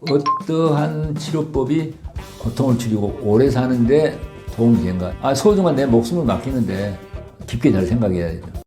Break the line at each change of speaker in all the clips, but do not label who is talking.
어떠한 치료법이 고통을 줄이고 오래 사는데 도움이 된가? 아, 소중한 내 목숨을 맡기는데 깊게 잘 생각해야 되죠.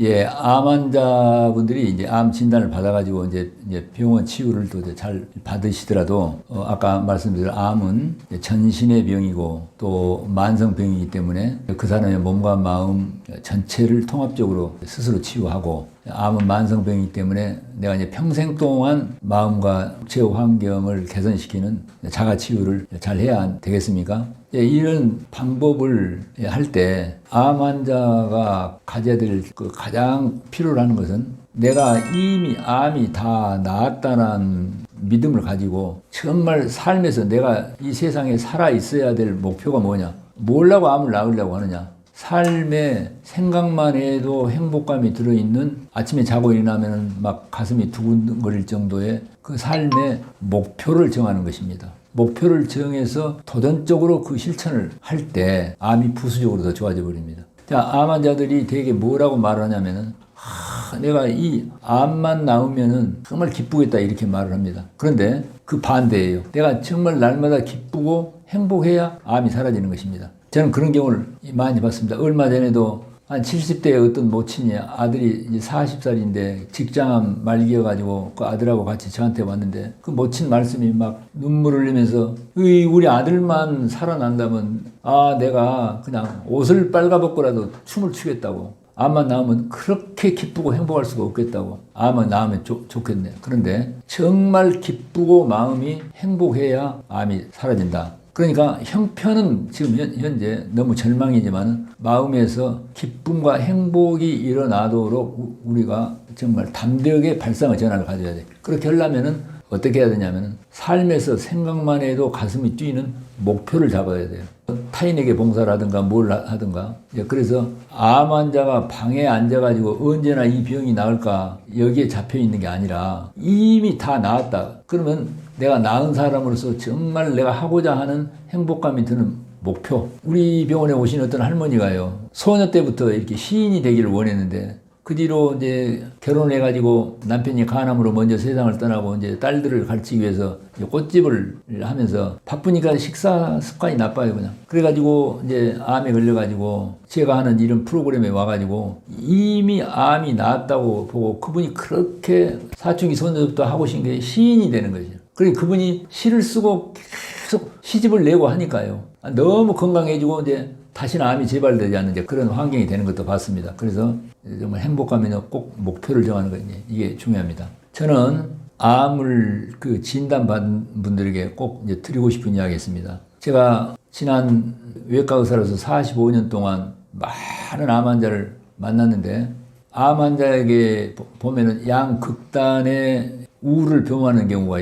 예, 암 환자분들이 이제 암 진단을 받아가지고 이제, 이제 병원 치유를 또 잘 받으시더라도, 어, 아까 말씀드린 암은 전신의 병이고 또 만성병이기 때문에 그 사람의 몸과 마음 전체를 통합적으로 스스로 치유하고 암은 만성병이기 때문에 내가 이제 평생 동안 마음과 육체 환경을 개선시키는 자가 치유를 잘 해야 되겠습니까? 예, 이런 방법을 할 때 암 환자가 가져야 될그 가장 필요로 하는 것은 내가 이미 암이 다 나았다는 믿음을 가지고 정말 삶에서 내가 이 세상에 살아 있어야 될 목표가 뭐냐? 뭘라고 암을 낳으려고 하느냐? 삶의 생각만 해도 행복감이 들어있는 아침에 자고 일어나면 막 가슴이 두근거릴 정도의 그 삶의 목표를 정하는 것입니다. 목표를 정해서 도전적으로 그 실천을 할 때 암이 부수적으로 더 좋아져 버립니다. 자, 암 환자들이 되게 뭐라고 말을 하냐면은 하, 내가 이 암만 나오면은 정말 기쁘겠다 이렇게 말을 합니다. 그런데 그 반대예요. 내가 정말 날마다 기쁘고 행복해야 암이 사라지는 것입니다. 저는 그런 경우를 많이 봤습니다. 얼마 전에도 한 70대의 어떤 모친이 아들이 이제 40살인데 직장암 말기여가지고 그 아들하고 같이 저한테 왔는데 그 모친 말씀이 막 눈물 흘리면서 "우리 아들만 살아난다면 아 내가 그냥 옷을 빨가벗고라도 춤을 추겠다고. 암만 나오면 그렇게 기쁘고 행복할 수가 없겠다고. 암은 나오면 좋, 좋겠네. 그런데 정말 기쁘고 마음이 행복해야 암이 사라진다 그러니까 형편은 지금 현, 현재 너무 절망이지만 마음에서 기쁨과 행복이 일어나도록 우- 우리가 정말 담대하게 발상의 전환을 가져야 돼. 그렇게 하려면은 어떻게 해야 되냐면은 삶에서 생각만 해도 가슴이 뛰는 목표를 잡아야 돼요. 타인에게 봉사를 하든가 뭘 하- 하든가. 예, 그래서 암 환자가 방에 앉아가지고 언제나 이 병이 나을까 여기에 잡혀 있는 게 아니라 이미 다 나았다. 그러면 내가 나은 사람으로서 정말 내가 하고자 하는 행복감이 드는 목표. 우리 병원에 오신 어떤 할머니가요. 소녀 때부터 이렇게 시인이 되기를 원했는데 그 뒤로 이제 결혼을 해가지고 남편이 간암으로 먼저 세상을 떠나고 이제 딸들을 가르치기 위해서 꽃집을 하면서 바쁘니까 식사 습관이 나빠요 그냥. 그래가지고 이제 암에 걸려가지고 제가 하는 이런 프로그램에 와가지고 이미 암이 나았다고 보고 그분이 그렇게 사춘기 소녀부터 하고 신게 시인이 되는 거죠. 그리고 그분이 시를 쓰고 계속 시집을 내고 하니까요. 너무 건강해지고 이제 다시는 암이 재발되지 않는 그런 환경이 되는 것도 봤습니다. 그래서 정말 행복하면 꼭 목표를 정하는 거 이게 중요합니다. 저는 암을 그 진단받은 분들에게 꼭 드리고 싶은 이야기 있습니다. 제가 지난 외과 의사로서 45년 동안 많은 암 환자를 만났는데 암 환자에게 보- 보면은 양극단의 우울을 병하는 경우가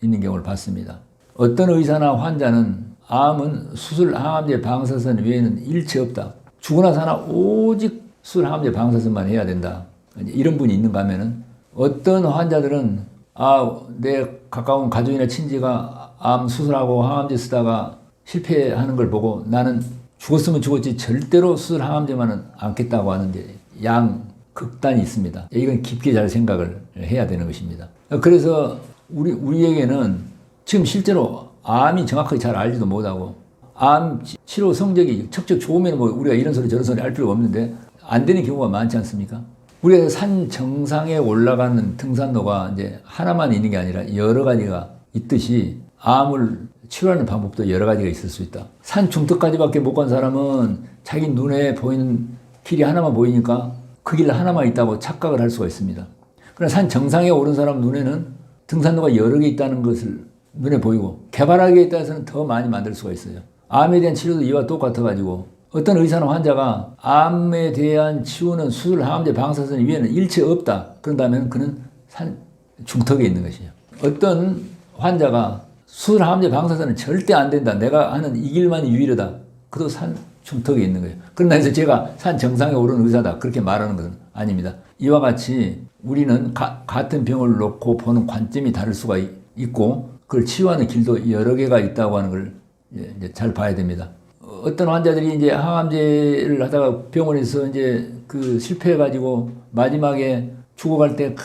있는 경우를 봤습니다. 어떤 의사나 환자는 암은 수술 항암제 방사선 외에는 일체 없다. 죽으나 사나 오직 수술 항암제 방사선만 해야 된다. 이런 분이 있는가 하면은 어떤 환자들은 아, 내 가까운 가족이나 친지가 암 수술하고 항암제 쓰다가 실패하는 걸 보고 나는 죽었으면 죽었지 절대로 수술 항암제만은 않겠다고 하는데 양 극단이 있습니다. 이건 깊게 잘 생각을 해야 되는 것입니다. 그래서 우리 우리에게는 지금 실제로 암이 정확하게 잘 알지도 못하고 암 치- 치료 성적이 척척 좋으면 뭐 우리가 이런 소리 저런 소리 할 필요가 없는데 안 되는 경우가 많지 않습니까? 우리가 산 정상에 올라가는 등산로가 이제 하나만 있는 게 아니라 여러 가지가 있듯이 암을 치료하는 방법도 여러 가지가 있을 수 있다. 산 중턱까지밖에 못 간 사람은 자기 눈에 보이는 길이 하나만 보이니까 그 길 하나만 있다고 착각을 할 수가 있습니다. 그러나 산 정상에 오른 사람 눈에는 등산로가 여러 개 있다는 것을 눈에 보이고 개발하기에 따라서는 더 많이 만들 수가 있어요. 암에 대한 치료도 이와 똑같아가지고 어떤 의사나 환자가 암에 대한 치유는 수술, 항암제, 방사선 위에는 일체 없다. 그런다면 그는 산 중턱에 있는 것이에요. 어떤 환자가 수술, 항암제, 방사선은 절대 안 된다. 내가 하는 이 길만이 유일하다. 그도 산 중턱에 있는 거예요. 그러나 해서 제가 산 정상에 오른 의사다. 그렇게 말하는 것은 아닙니다. 이와 같이 우리는 가- 같은 병을 놓고 보는 관점이 다를 수가 있- 있고 그걸 치유하는 길도 여러 개가 있다고 하는 걸 예, 이제 잘 봐야 됩니다. 어떤 환자들이 이제 항암제를 하다가 병원에서 이제 그 실패해가지고 마지막에 죽어갈 때 크,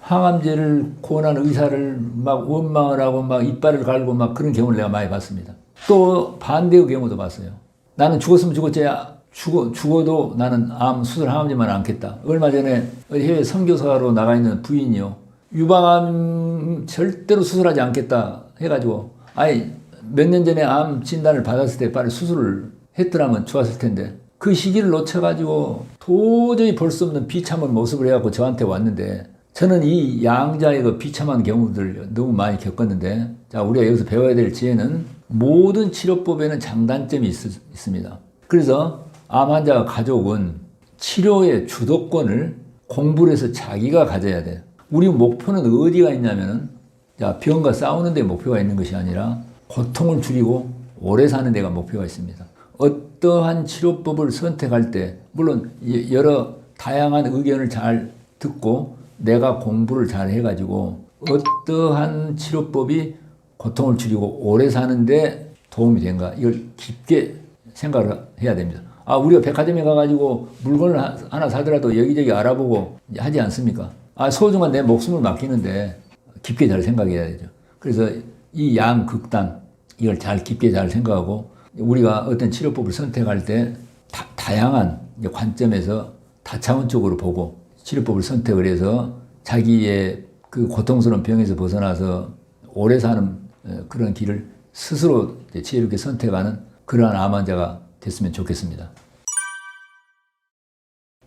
항암제를 고난 의사를 막 원망을 하고 막 이빨을 갈고 막 그런 경우를 내가 많이 봤습니다. 또 반대의 경우도 봤어요. 나는 죽었으면 죽었지 죽어, 죽어도 나는 암 수술 항암제만 않겠다. 얼마 전에 해외 선교사로 나가 있는 부인이요. 유방암 절대로 수술하지 않겠다 해가지고 아이 몇년 전에 암 진단을 받았을 때 빨리 수술을 했더라면 좋았을 텐데 그 시기를 놓쳐가지고 도저히 볼 수 없는 비참한 모습을 해갖고 저한테 왔는데 저는 이 양자의 그 비참한 경우들 너무 많이 겪었는데 자 우리가 여기서 배워야 될 지혜는 모든 치료법에는 장단점이 있, 있습니다. 그래서 암 환자가 가져온 치료의 주도권을 공부를 해서 자기가 가져야 돼요. 우리 목표는 어디가 있냐면은 자, 병과 싸우는 데 목표가 있는 것이 아니라 고통을 줄이고 오래 사는 데가 목표가 있습니다. 어떠한 치료법을 선택할 때 물론 여러 다양한 의견을 잘 듣고 내가 공부를 잘 해가지고 어떠한 치료법이 고통을 줄이고 오래 사는데 도움이 된가 이걸 깊게 생각을 해야 됩니다. 아 우리가 백화점에 가가지고 물건을 하나 사더라도 여기저기 알아보고 하지 않습니까? 아 소중한 내 목숨을 맡기는데 깊게 잘 생각해야 되죠. 그래서 이 양 극단 이걸 잘 깊게 잘 생각하고 우리가 어떤 치료법을 선택할 때 다, 양한 관점에서 다차원적으로 보고 치료법을 선택을 해서 자기의 그 고통스러운 병에서 벗어나서 오래 사는 어, 그런 길을 스스로 지혜롭게 선택하는 그러한 암 환자가 됐으면 좋겠습니다.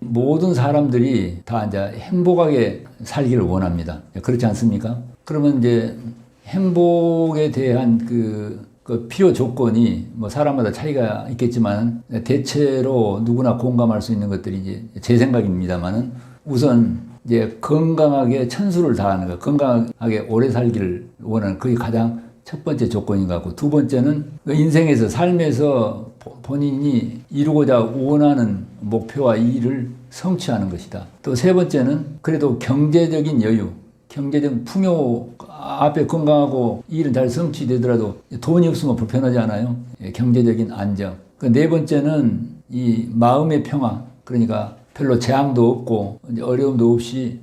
모든 사람들이 다 이제 행복하게 살기를 원합니다. 그렇지 않습니까? 그러면 이제 행복에 대한 그, 그 필요 조건이 뭐 사람마다 차이가 있겠지만 대체로 누구나 공감할 수 있는 것들이 이제 제 생각입니다만은 우선 이제 건강하게 천수를 다하는 것, 건강하게 오래 살기를 원하는 그게 가장 첫 번째 조건인 것 같고 두 번째는 그 인생에서 삶에서 본인이 이루고자 원하는 목표와 일을 성취하는 것이다. 또 세 번째는 그래도 경제적인 여유, 경제적 풍요 앞에 건강하고 일은 잘 성취되더라도 돈이 없으면 불편하지 않아요. 예, 경제적인 안정. 그네 번째는 이 마음의 평화. 그러니까 별로 재앙도 없고 어려움도 없이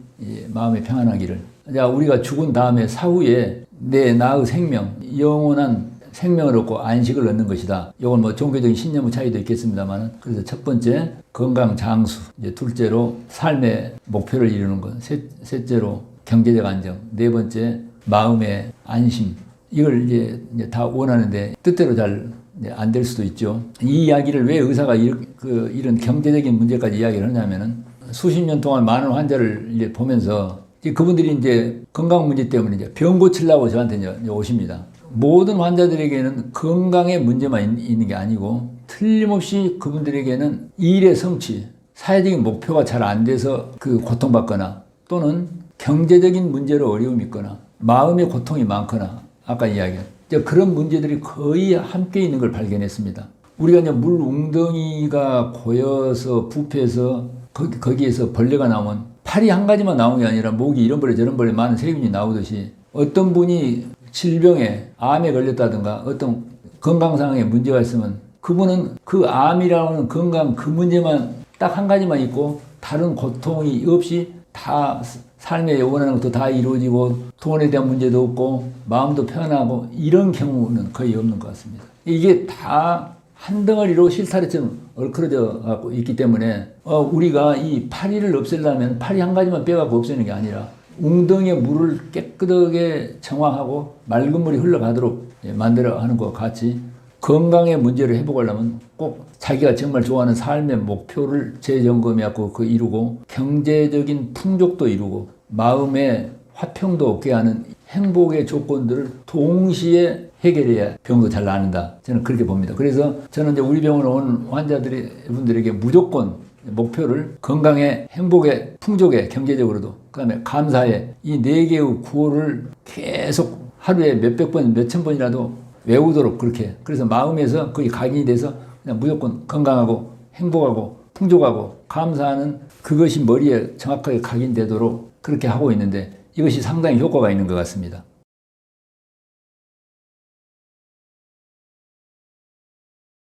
마음의 평안하기를. 자, 우리가 죽은 다음에 사후에 내 나의 생명, 영원한 생명을 얻고 안식을 얻는 것이다. 이건 뭐 종교적인 신념의 차이도 있겠습니다만 그래서 첫 번째 건강 장수, 이제 둘째로 삶의 목표를 이루는 것, 셋, 째로 경제적 안정, 네 번째 마음의 안심. 이걸 이제, 이제 다 원하는데 뜻대로 잘 안 될 수도 있죠. 이 이야기를 왜 의사가 이, 그, 이런 경제적인 문제까지 이야기를 하냐면은 수십 년 동안 많은 환자를 이제 보면서 그분들이 이제 건강 문제 때문에 이제 병 고치려고 저한테 이제 오십니다. 모든 환자들에게는 건강의 문제만 있는 게 아니고 틀림없이 그분들에게는 일의 성취, 사회적인 목표가 잘 안 돼서 그 고통받거나 또는 경제적인 문제로 어려움이 있거나 마음의 고통이 많거나 아까 이야기한 그런 문제들이 거의 함께 있는 걸 발견했습니다. 우리가 이제 물 웅덩이가 고여서 부패해서 거기, 거기에서 벌레가 나오면 팔이 한 가지만 나오는 게 아니라 목이 이런 벌레 저런 벌레 많은 세균이 나오듯이 어떤 분이 질병에 암에 걸렸다든가 어떤 건강 상황에 문제가 있으면 그분은 그 암이라는 건강 그 문제만 딱 한 가지만 있고 다른 고통이 없이 다 삶에 원하는 것도 다 이루어지고 돈에 대한 문제도 없고 마음도 편하고 이런 경우는 거의 없는 것 같습니다. 이게 다 한 덩어리로 실타래처럼 얼크러져 갖고 있기 때문에 어, 우리가 이 파리를 없애려면 파리 한 가지만 빼갖고 없애는 게 아니라 웅덩이에 물을 깨끗하게 정화하고 맑은 물이 흘러가도록 예, 만들어 하는 것 같이 건강의 문제를 회복하려면 꼭 자기가 정말 좋아하는 삶의 목표를 재점검해갖고 그 이루고 경제적인 풍족도 이루고 마음의 화평도 얻게 하는 행복의 조건들을 동시에 해결해야 병도 잘 나는다. 저는 그렇게 봅니다. 그래서 저는 이제 우리 병원 온 환자들이 분들에게 무조건 목표를 건강에 행복에 풍족에 경제적으로도 그 다음에 감사에 이 네 개의 구호를 계속 하루에 몇백 번, 몇천 번이라도 외우도록 그렇게 그래서 마음에서 거기 각인이 돼서 그냥 무조건 건강하고 행복하고 풍족하고 감사하는 그것이 머리에 정확하게 각인되도록 그렇게 하고 있는데 이것이 상당히 효과가 있는 것 같습니다.